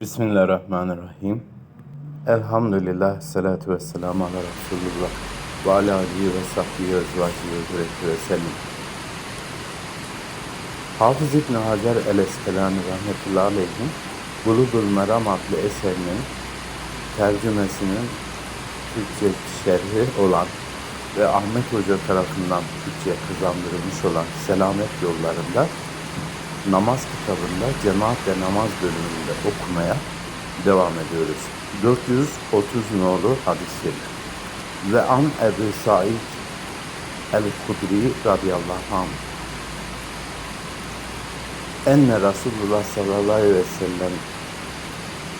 Bismillahirrahmanirrahim. Elhamdülillah, salatu ve selamu ala Resulullah ve ala alihi ve sahbihi ve ezvacihi ve zürriyeti ve sellem. Hafız İbn Hacer el-Eskelani rahmetullahi aleyhin Bulugul Meram adlı eserinin tercümesinin Türkçe şerhi olan ve Ahmet Hoca tarafından Türkçe kazandırılmış olan Selamet Yollarında namaz kitabında cemaat ve namaz bölümünde okumaya devam ediyoruz. 430 nolu hadis şerif. Ve an Ebu Said el-Kudri radıyallahu anh. Enne Resulullah sallallahu aleyhi ve sellem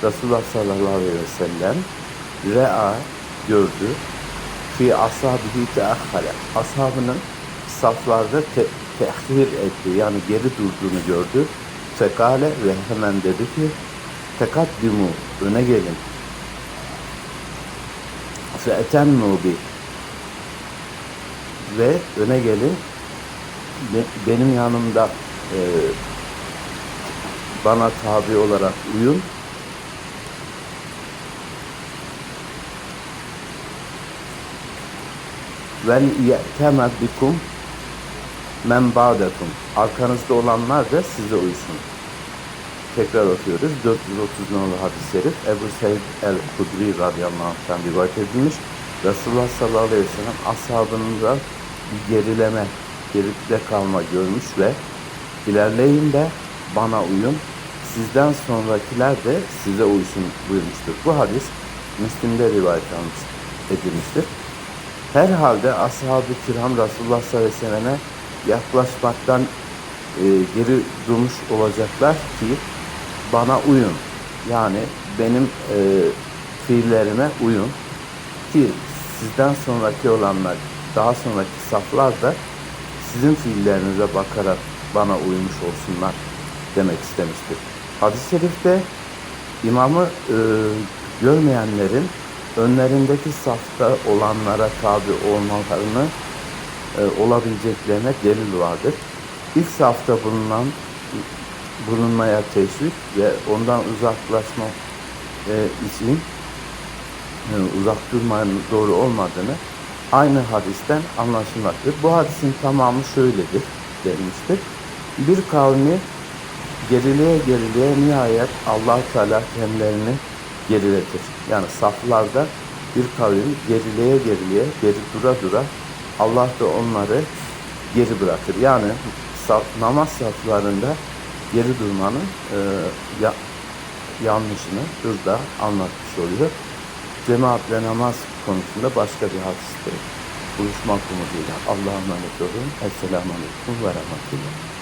Resulullah sallallahu aleyhi ve sellem re'a gördü fi ashabihi teahhare ashabının saflarda te tehir etti yani geri durduğunu gördü. Fekale ve hemen dedi ki tekaddimu öne gelin. Fe'tennu bi ve öne gelin Be- benim yanımda e, bana tabi olarak uyun vel ye'teme bikum men ba'dekum. Arkanızda olanlar da size uysun. Tekrar okuyoruz. 430 nolu hadis-i şerif Ebu Seyyid el-Kudri radıyallahu anh'tan rivayet edilmiş. Resulullah sallallahu aleyhi ve sellem ashabında bir gerileme, geride kalma görmüş ve ilerleyin de bana uyun, sizden sonrakiler de size uysun buyurmuştur. Bu hadis Müslim'de rivayet edilmiştir. Herhalde ashab-ı kiram Resulullah sallallahu aleyhi ve selleme yaklaşmaktan e, geri durmuş olacaklar ki bana uyun. Yani benim e, fiillerime uyun ki sizden sonraki olanlar daha sonraki saflar da sizin fiillerinize bakarak bana uymuş olsunlar demek istemiştir. Hadis-i şerifte imamı e, görmeyenlerin önlerindeki safta olanlara tabi olmalarını e, olabileceklerine delil vardır. İlk safta bulunan bulunmaya teşvik ve ondan uzaklaşma e, için e, uzak durmanın doğru olmadığını aynı hadisten anlaşılmaktadır. Bu hadisin tamamı şöyledir denmiştir. Bir kavmi gerileye gerileye nihayet allah Teala kendilerini geriletir. Yani saflarda bir kavim gerileye gerileye geri dura dura Allah da onları geri bırakır. Yani namaz saflarında geri durmanın e, ya, yanlışını burada anlatmış oluyor. Cemaatle namaz konusunda başka bir hadiste buluşmak umuduyla Allah'a emanet olun. Esselamu Aleyküm ve Rahmetullah.